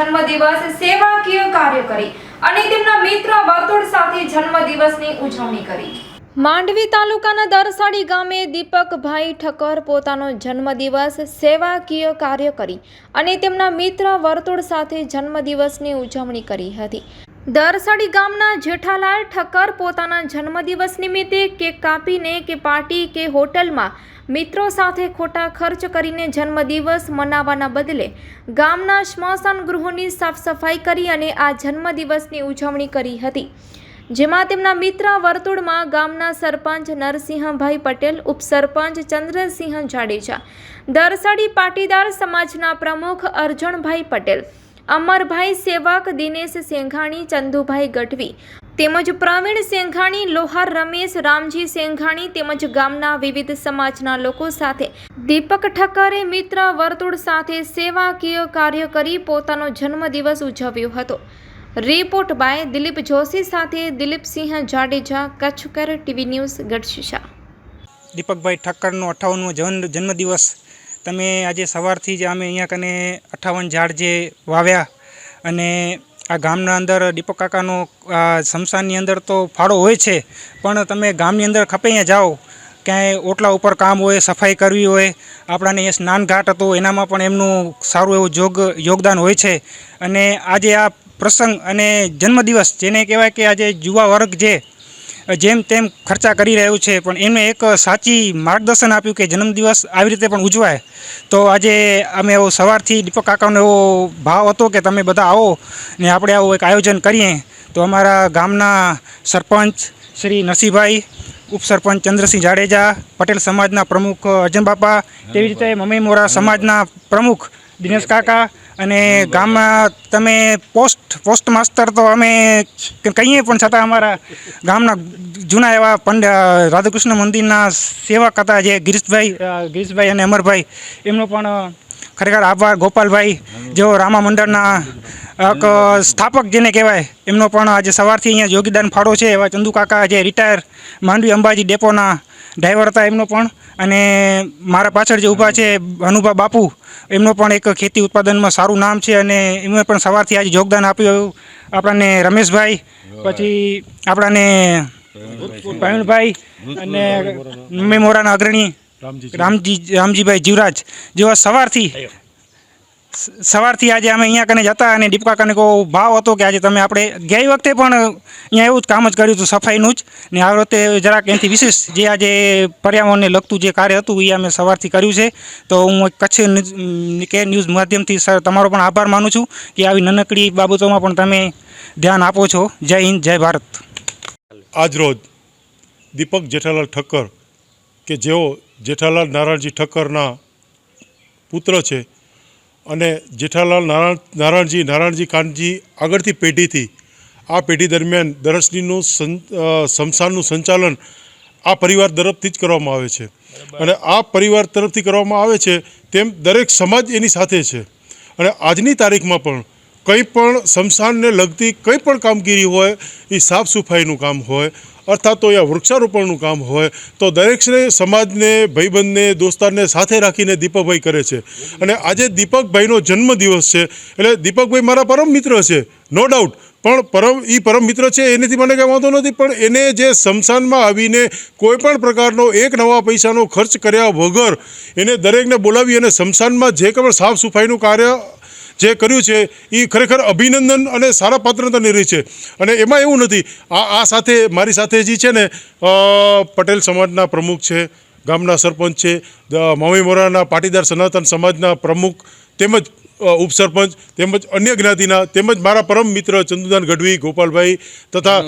જન્મદિવસ સેવાકીય કાર્ય કરી અને તેમના મિત્ર વર્તુળ સાથે જન્મદિવસની ઉજવણી કરી. માંડવી તાલુકાના દરસાડી ગામે દીપકભાઈ ઠક્કર પોતાનો જન્મદિવસ સેવાકીય કાર્ય કરી અને તેમના મિત્ર વર્તુળ સાથે જન્મદિવસની ઉજવણી કરી હતી. દરસાડી ગામના જેઠાલાલ ઠક્કર પોતાના જન્મદિવસ નિમિત્તે કેક કાપીને કે પાર્ટી કે હોટલમાં મિત્રો સાથે ખોટા ખર્ચ કરીને જન્મદિવસ મનાવવાના બદલે ગામના સ્મશાન ગૃહોની સાફ સફાઈ કરી અને આ જન્મદિવસની ઉજવણી કરી હતી. જેમાં તેમના મિત્ર વર્તુળમાં ગામના સરપંચ નરસિંહભાઈ પટેલ, ઉપસરપંચ ચંદ્રસિંહ જાડેજા, દરસાડી પાટીદાર સમાજના પ્રમુખ અર્જણભાઈ પટેલ, અમરભાઈ સેવક દિનેશ સેંઘાણી, ચંદુભાઈ ગઢવી તેમજ પ્રવીણ સેંઘાણી, લોહાર રમેશ, રામજી સેંઘાણી તેમજ ગામના વિવિધ સમાજના લોકો સાથે દીપક ઠક્કરે મિત્ર વર્તુળ સાથે સેવાકીય કાર્ય કરી પોતાનો જન્મદિવસ ઉજવ્યો હતો. રિપોર્ટ બાય દિલીપ જોશી સાથે દિલીપસિંહ જાડેજા, કચ્છકર ટીવી ન્યૂઝ, ગઢશીશા. દીપકભાઈ ઠક્કરનો અઠાવનમો જન્મદિવસ. તમે આજે સવારથી જ અમે અહીંયા કને અઠ્ઠાવન ઝાડ જે વાવ્યા અને આ ગામના અંદર દીપક કાકાનો, આ સ્મશાનની અંદર તો ફાળો હોય છે, પણ તમે ગામની અંદર ખપે જાઓ, ક્યાંય ઓટલા ઉપર કામ હોય, સફાઈ કરવી હોય, આપણાને એ સ્નાનઘાટ હતો, એનામાં પણ એમનું સારું એવું જોગ, યોગદાન હોય છે. અને આજે આ પ્રસંગ અને જન્મદિવસ, જેને કહેવાય કે આજે યુવા વર્ગ જે જેમ તેમ ખર્ચા કરી રહ્યું છે પણ એમને એક સાચી માર્ગદર્શન આપ્યું કે જન્મદિવસ આવી રીતે પણ ઉજવાય. તો આજે અમે એવો સવારથી દીપક કાકાનો એવો ભાવ હતો કે તમે બધા આવો ને આપણે આવું એક આયોજન કરીએ. તો અમારા ગામના સરપંચ શ્રી નરસિંહભાઈ ઉપસરપંચ ચંદ્રસિંહ જાડેજા પટેલ સમાજના પ્રમુખ અર્જન બાપા તેવી રીતે મમ્મી મોરા સમાજના પ્રમુખ દિનેશ કાકા અને ગામમાં તમે પોસ્ટ પોસ્ટ માસ્તર તો અમે કહીએ પણ છતાં અમારા ગામના જૂના એવા પંડ રાધાકૃષ્ણ મંદિરના સેવક હતા જે ગિરીશભાઈ ગિરીશભાઈ અને અમરભાઈ. એમનો પણ ખરેખર આભાર. ગોપાલભાઈ જેઓ રામા મંડળના એક સ્થાપક જેને કહેવાય એમનો પણ આજે સવારથી અહીંયા યોગદાન ફાળો છે. એવા ચંદુકાકા જે રિટાયર માંડવી અંબાજી ડેપોના ડ્રાઈવર હતા એમનો પણ. અને મારા પાછળ જે ઊભા છે અનુભા બાપુ એમનો પણ એક ખેતી ઉત્પાદનમાં સારું નામ છે અને એમણે પણ સવારથી આજે યોગદાન આપ્યું આપણને રમેશભાઈ પછી આપણાને પ્રવીણભાઈ અને મેમોરાના અગ્રણી રામજી રામજીભાઈ જીવરાજ જેવા સવારથી સવારથી આજે અમે અહીંયા કને જતા અને દીપકા કને કહો ભાવ હતો કે આજે તમે આપણે ગઈ વખતે પણ અહીંયા એવું જ કામ જ કર્યું હતું, સફાઈનું જ. ને આ વખતે જરાક એનાથી વિશેષ જે આજે પર્યાવરણને લગતું જે કાર્ય હતું એ અમે સવારથી કર્યું છે. તો હું કચ્છ કે ન્યૂઝ માધ્યમથી સર, તમારો પણ આભાર માનું છું કે આવી નાનકડી બાબતોમાં પણ તમે ધ્યાન આપો છો. જય હિન્દ, જય ભારત. આજરોજ દીપક જેઠાલાલ ઠક્કર, કે જેઓ જેઠાલાલ નારાયણજી ઠક્કરના પુત્ર છે અને જેઠાલાલ નારાયણ નારાયણજી નારાયણજી કાનજી આગળથી પેઢીથી આ પેઢી દરમિયાન દરશનીનું સં અ, સંચાલન આ પરિવાર તરફથી જ કરવામાં આવે છે. અને આ પરિવાર તરફથી કરવામાં આવે છે તેમ દરેક સમાજ એની સાથે છે. અને આજની તારીખમાં પણ કંઈ પણ શમશાનને લગતી કંઈ પણ કામગીરી હોય એ સાફ સફાઈનું કામ હોય અર્થાત તો યા વૃક્ષારોપણનું કામ હોય, તો દરેક સમાજને, ભાઈબંધને, દોસ્તારને સાથે રાખીને દીપકભાઈ કરે છે. અને આજે દીપકભાઈનો જન્મદિવસ છે, એટલે દીપકભાઈ મારા પરમ મિત્ર છે, નો ડાઉટ પણ પરમ એ પરમ મિત્ર છે, એનેથી મને કંઈ વાંધો નથી, પણ એને જે સ્મશાનમાં આવીને કોઈ પણ પ્રકારનો એક નવા પૈસાનો ખર્ચ કર્યા વગર એને દરેકને બોલાવી અને સ્મશાનમાં જે કંઈ પણ સાફ સફાઈનું કાર્ય જે કર્યું છે એ ખરેખર અભિનંદન અને સારા પાત્રતાની રહી છે. અને એમાં એવું નથી, આ આ સાથે, મારી સાથે જે છે ને પટેલ સમાજના પ્રમુખ છે, ગામના સરપંચ છે મમી મોરાના પાટીદાર સનાતન સમાજના પ્રમુખ તેમજ ઉપસરપંચ તેમજ અન્ય જ્ઞાતિના તેમજ મારા પરમ મિત્ર ચંદુદાન ગઢવી ગોપાલભાઈ તથા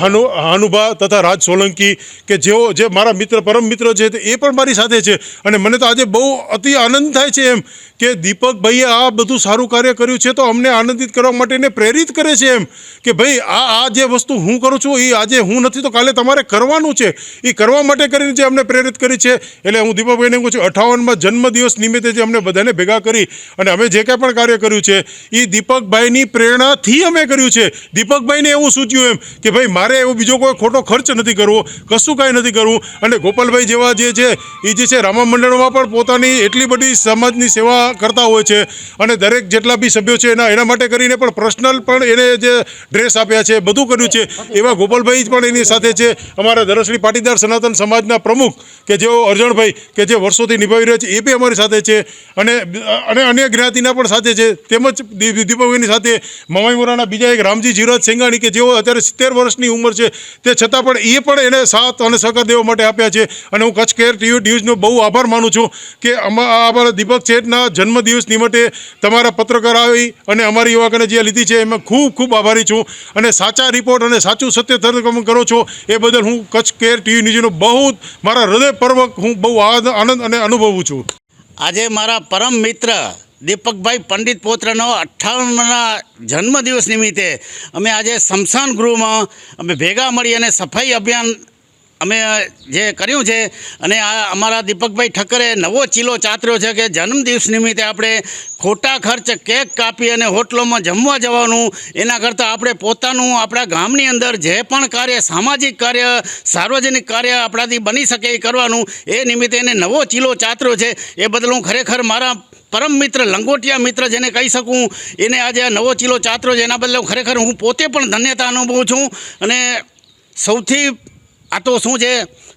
હાનુ હાનુભા તથા રાજ સોલંકી કે જેઓ જે મારા મિત્ર પરમ મિત્ર છે તે એ પણ મારી સાથે છે. અને મને તો આજે બહુ અતિ આનંદ થાય છે એમ કે દીપકભાઈએ આ બધું સારું કાર્ય કર્યું છે તો અમને આનંદિત કરવા માટે એને પ્રેરિત કરે છે એમ કે ભાઈ આ આ જે વસ્તુ હું કરું છું એ આજે હું નથી તો કાલે તમારે કરવાનું છે. એ કરવા માટે કરીને જે અમને પ્રેરિત કરી છે. એટલે હું દીપકભાઈને કહું છું અઠાવનમાં જન્મદિવસ નિમિત્તે જે અમને બધાને ભેગા કરી અને અમે જે કાંઈ પણ કાર્ય કર્યું છે એ દીપકભાઈની પ્રેરણાથી અમે કર્યું છે. દીપકભાઈને એવું સૂચ્યું એમ કે ભાઈ, મારે એવો બીજો કોઈ ખોટો ખર્ચ નથી કરવો, કશું કાંઈ નથી કરવું. અને ગોપાલભાઈ જેવા જે છે એ જે છે, રામા મંડળમાં પણ પોતાની એટલી બધી સમાજની સેવા કરતા હોય છે. અને દરેક જેટલા બી સભ્યો છે, એના એના માટે કરીને પણ પર્સનલ પણ એને જે ડ્રેસ આપ્યા છે, બધું કર્યું છે. એવા ગોપાલભાઈ પણ એની સાથે છે. અમારા ધરશ્રી પાટીદાર સનાતન સમાજના પ્રમુખ કે જેઓ અરજણભાઈ, કે જે વર્ષોથી નિભાવી રહ્યા છે, એ બી અમારી સાથે છે. અને અને અન્ય જ્ઞાતિના પણ સાથે છે. તેમજ દીપકભાઈની સાથે મમાઈમુરાના બીજા એક રામજી જીરાજ સેંગાણી કે જેઓ અત્યારે સિત્તેર વર્ષની ઉંમર છે. તે છતાં પણ એ પણ એને સાથ અને સહકાર દેવા માટે આપ્યા છે. અને હું કચ્છ કેર ટીવી ન્યૂઝનો બહુ આભાર માનું છું કે અમારા દીપક શેઠના જન્મદિવસ નિમિત્તે તમારા પત્રકાર આવી અને અમારી યુવાકને જે લીધી છે એમાં ખૂબ ખૂબ આભારી છું. અને સાચા રિપોર્ટ અને સાચું સત્ય તમે કરો છો એ બદલ હું કચ્છ કેર ટીવી ન્યૂઝનો બહુ મારા હૃદયપૂર્વક હું બહુ આનંદ અને અનુભવું છું. આજે મારા પરમ મિત્ર દીપકભાઈ પંડિત પૌત્રનો અઠ્ઠાવનના જન્મદિવસ નિમિત્તે અમે આજે સ્મશાન ગૃહમાં અમે ભેગા મળી અને સફાઈ અભિયાન અમે જે કર્યું છે અને આ અમારા દીપકભાઈ ઠક્કરે નવો ચીલો ચાતર્યો છે કે જન્મદિવસ નિમિત્તે આપણે ખોટા ખર્ચ કેક કાપી અને હોટલોમાં જમવા જવાનું, એના કરતાં આપણે પોતાનું આપણા ગામની અંદર જે પણ કાર્ય, સામાજિક કાર્ય, સાર્વજનિક કાર્ય આપણાથી બની શકે એ કરવાનું, એ નિમિત્તે એને નવો ચીલો ચાતર્યો છે. એ બદલ હું ખરેખર મારા પરમ મિત્ર, લંગોટિયા મિત્ર જેને કહી શકું, એને આજે નવો ચીલો ચાતરો છે, એના બદલે ખરેખર હું પોતે પણ ધન્યતા અનુભવું છું. અને સૌથી, આ તો શું છે,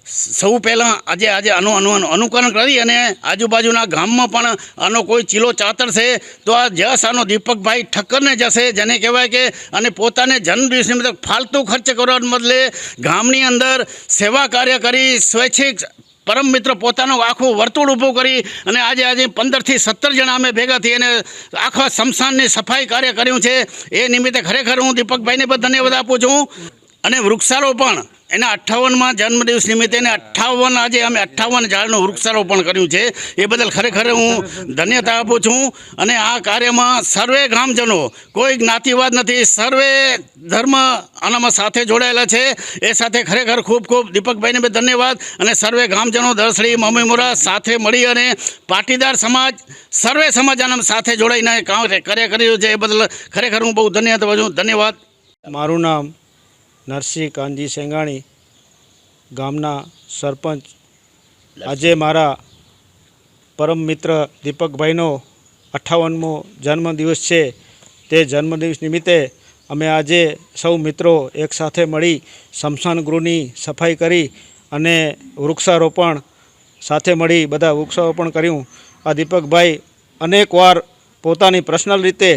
સૌ પહેલાં આજે આજે આનું અનુ અનુકરણ કરી અને આજુબાજુના ગામમાં પણ આનો કોઈ ચીલો ચાતર છે, તો આ જસ આનો દીપકભાઈ ઠક્કરને જશે, જેને કહેવાય કે અને પોતાને જન્મદિવસની મતલબ ફાલતુ ખર્ચ કરવાને બદલે ગામની અંદર સેવા કાર્ય કરી, સ્વૈચ્છિક પરમ મિત્ર પોતાનું આખું વર્તુળ ઊભું કરી અને આજે આજે પંદરથી સત્તર જણા અમે ભેગા થઈ અને આખા સ્મશાનની સફાઈ કાર્ય કર્યું છે. એ નિમિત્તે ખરેખર હું દીપકભાઈને પણ ધન્યવાદ આપું છું. અને વૃક્ષારોપણ. એના અઠ્ઠાવનમાં જન્મદિવસ નિમિત્તે એને અઠ્ઠાવન આજે અમે અઠ્ઠાવન ઝાડનું વૃક્ષારોપણ કર્યું છે. એ બદલ ખરેખર હું ધન્યતા આપું છું. અને આ કાર્યમાં સર્વે ગ્રામજનો, કોઈ જ્ઞાતિવાદ નથી, સર્વે ધર્મ આનામાં સાથે જોડાયેલા છે. એ સાથે ખરેખર ખૂબ ખૂબ દીપકભાઈને બે ધન્યવાદ. અને સર્વે ગ્રામજનો દરસડી મમ્મીમુરા સાથે મળી અને પાટીદાર સમાજ, સર્વે સમાજ આના સાથે જોડાઈને કામ કાર્ય કર્યું છે. એ બદલ ખરેખર હું બહુ આપું છું. ધન્યવાદ. મારું નામ નરસિંહ કાનજી સેંગાણી ગામના સરપંચ. આજે મારા પરમ મિત્ર દીપકભાઈનો અઠ્ઠાવનમો જન્મદિવસ છે. તે જન્મદિવસ નિમિત્તે અમે આજે સૌ મિત્રો એકસાથે મળી સ્મશાન ગૃહની સફાઈ કરી અને વૃક્ષારોપણ સાથે મળી બધા વૃક્ષારોપણ કર્યું. આ દીપકભાઈ અનેકવાર પોતાની પર્સનલ રીતે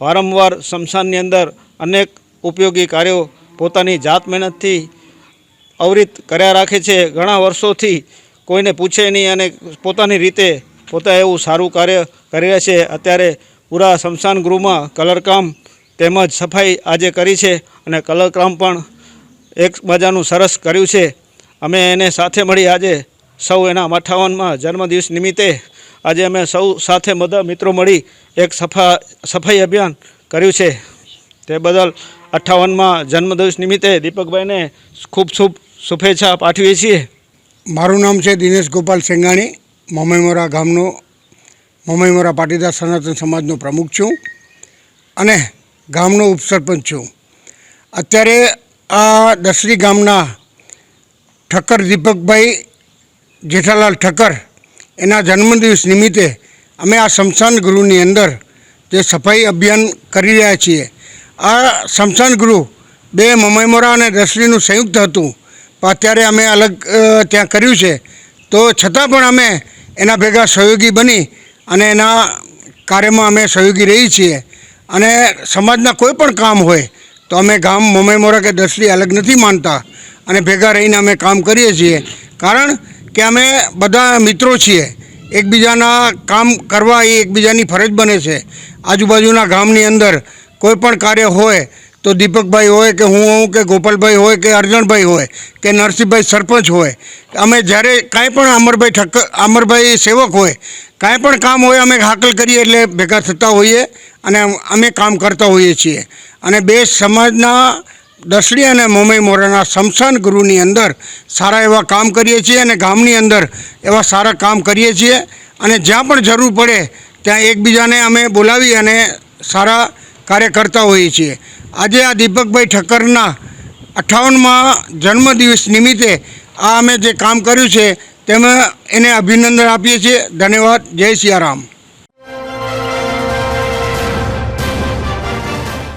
વારંવાર સ્મશાનની અંદર અનેક ઉપયોગી કાર્યો પોતાની જાત મહેનતથી અવરિત કર્યા રાખે છે. ઘણા વર્ષોથી કોઈને પૂછે નહીં અને પોતાની રીતે પોતા એવું સારું કાર્ય કરી રહ્યા છે. અત્યારે પૂરા સ્મશાન ગૃહમાં કલરકામ તેમજ સફાઈ આજે કરી છે અને કલરકામ પણ એક મજાનું સરસ કર્યું છે. અમે એને સાથે મળી આજે સૌ એના અઠાવનમાં જન્મદિવસ નિમિત્તે આજે અમે સૌ સાથે બધા મિત્રો મળી એક સફા, સફાઈ અભિયાન કર્યું છે. તે બદલ અઠ્ઠાવનમાં જન્મદિવસ નિમિત્તે દીપકભાઈને ખૂબ ખૂબ શુભેચ્છા પાઠવીએ છીએ. મારું નામ છે દિનેશ ગોપાલ સેંગાણી. મમઈમોરા ગામનો મમઈમોરા પાટીદાર સનાતન સમાજનો પ્રમુખ છું અને ગામનો ઉપસરપંચ છું. અત્યારે આ દસરી ગામના ઠક્કર દીપકભાઈ જેઠાલાલ ઠક્કર એના જન્મદિવસ નિમિત્તે અમે આ સ્મશાન ગૃહની અંદર જે સફાઈ અભિયાન કરી રહ્યા છીએ આ સ્મશાન ગૃહ બે મમઈમોરા અને દસરીનું સંયુક્ત હતું. પણ અત્યારે અમે અલગ ત્યાં કર્યું છે. તો છતાં પણ અમે એના ભેગા સહયોગી બની અને એના કાર્યમાં અમે સહયોગી રહી છીએ. અને સમાજના કોઈ પણ કામ હોય, તો અમે ગામ મમઈમોરા કે દસરી અલગ નથી માનતા. અને ભેગા રહીને અમે કામ કરીએ છીએ. કારણ કે અમે બધા મિત્રો છીએ. એકબીજાના કામ કરવા એ એકબીજાની ફરજ બને છે. આજુબાજુના ગામની અંદર કોઈ પણ કાર્ય હોય તો દીપકભાઈ હોય કે હું હોઉં કે ગોપાલભાઈ હોય કે અર્જણભાઈ હોય કે નરસિંહભાઈ સરપંચ હોય, અમે જ્યારે કાંઈ પણ અમરભાઈ ઠક્કર અમરભાઈ સેવક હોય, કાંઈ પણ કામ હોય અમે હાકલ કરીએ એટલે ભેગા થતા હોઈએ અને અમે કામ કરતા હોઈએ છીએ. અને બે સમાજના દસડી અને મોમઈ મોરાના સમશાન ગૃહની અંદર સારા એવા કામ કરીએ છીએ અને ગામની અંદર એવા સારા કામ કરીએ છીએ. અને જ્યાં પણ જરૂર પડે ત્યાં એકબીજાને અમે બોલાવી અને સારા કાર્ય કરતા હોઈએ છીએ. આજે આ દીપકભાઈ ઠક્કરના અઠ્ઠાવનમાં જન્મદિવસ નિમિત્તે આ અમે જે કામ કર્યું છે તેમાં એને અભિનંદન આપીએ છીએ. ધન્યવાદ. જય સિયારામ.